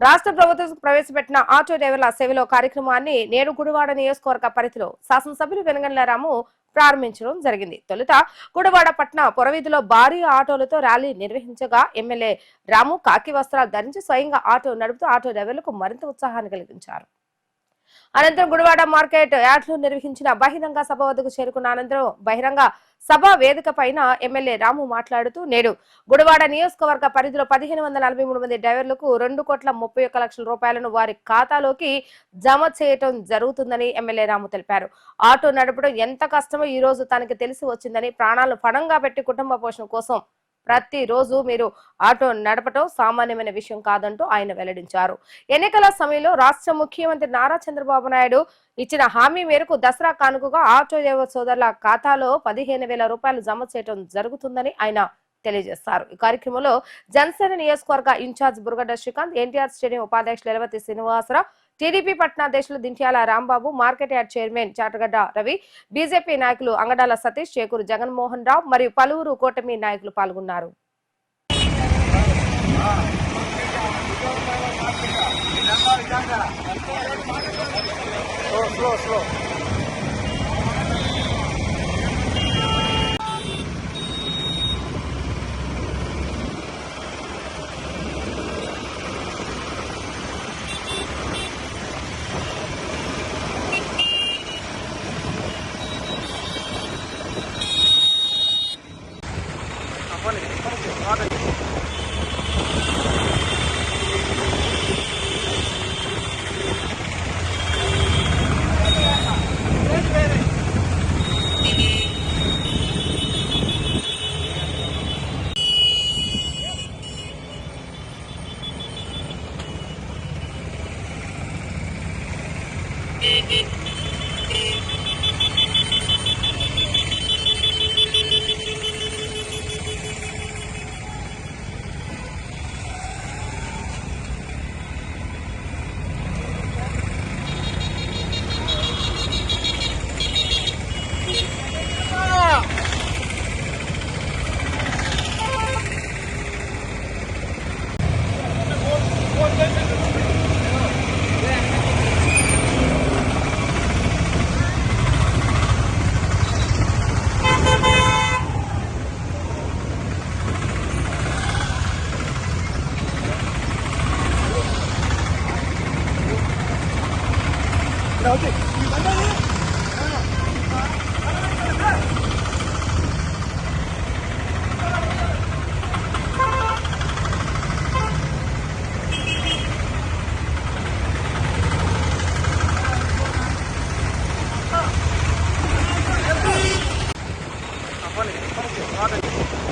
రాష్ట్ర ప్రభుత్వం ప్రవేశపెట్టిన ఆటో డ్రైవర్ల సేవలో కార్యక్రమాన్ని నేడు గుడివాడ నియోజకవర్గ పరిధిలో శాసనసభ్యులు వెనగండ్ల రాము ప్రారంభించడం జరిగింది. తొలుత గుడివాడ పట్న పొరవీధిలో భారీ ఆటోలతో ర్యాలీ నిర్వహించగా ఎమ్మెల్యే రాము కాకి వస్త్రాలు ధరించి స్వయంగా ఆటో నడుపుతూ ఆటో డ్రైవర్లకు మరింత ఉత్సాహాన్ని కలిగించారు. అనంతరం గుడివాడ మార్కెట్ యార్డ్లో నిర్వహించిన బహిరంగ సభ వద్దకు చేరుకున్న అనంతరం బహిరంగ సభ వేదిక పైన ఎమ్మెల్యే రాము మాట్లాడుతూ నేడు గుడివాడ నియోజకవర్గ పరిధిలో పదిహేను వందల నలభై మూడు మంది డ్రైవర్లకు రెండు కోట్ల ముప్పై ఒక్క లక్షల రూపాయలను వారి ఖాతాలోకి జమ చేయటం జరుగుతుందని ఎమ్మెల్యే రాము తెలిపారు. ఆటో నడపడం ఎంత కష్టమో ఈ రోజు తనకి తెలిసి వచ్చిందని ప్రాణాలను పణంగా పెట్టి కుటుంబ పోషణ కోసం ప్రతి రోజు మీరు ఆటో నడపటం సామాన్యమైన విషయం కాదంటూ ఆయన వెల్లడించారు. ఎన్నికల సమయంలో రాష్ట్ర ముఖ్యమంత్రి నారా చంద్రబాబు నాయుడు ఇచ్చిన హామీ మేరకు దసరా కానుకగా ఆటో సోదరుల ఖాతాలో పదిహేను వేల రూపాయలు జమ చేయడం జరుగుతుందని ఆయన తెలియజేశారు ఈ కార్యక్రమంలో జనసేన నియోజకవర్గ incharge Buragadda Srikanth NTR stadium ఉపాధ్యక్షులు Elavathi Srinivasarao TDP పట్టణాధ్యక్షులు Dintyala Rambabu market yard chairman Chatagadda Ravi BJP నాయకులు అంగడాల సతీష్ చేకూరు జగన్మోహన్ రావు మరియు పలువురు కూటమి నాయకులు పాల్గొన్నారు. Slow slow Beep, beep, beep. 나한테 이거 만나네? Thank you.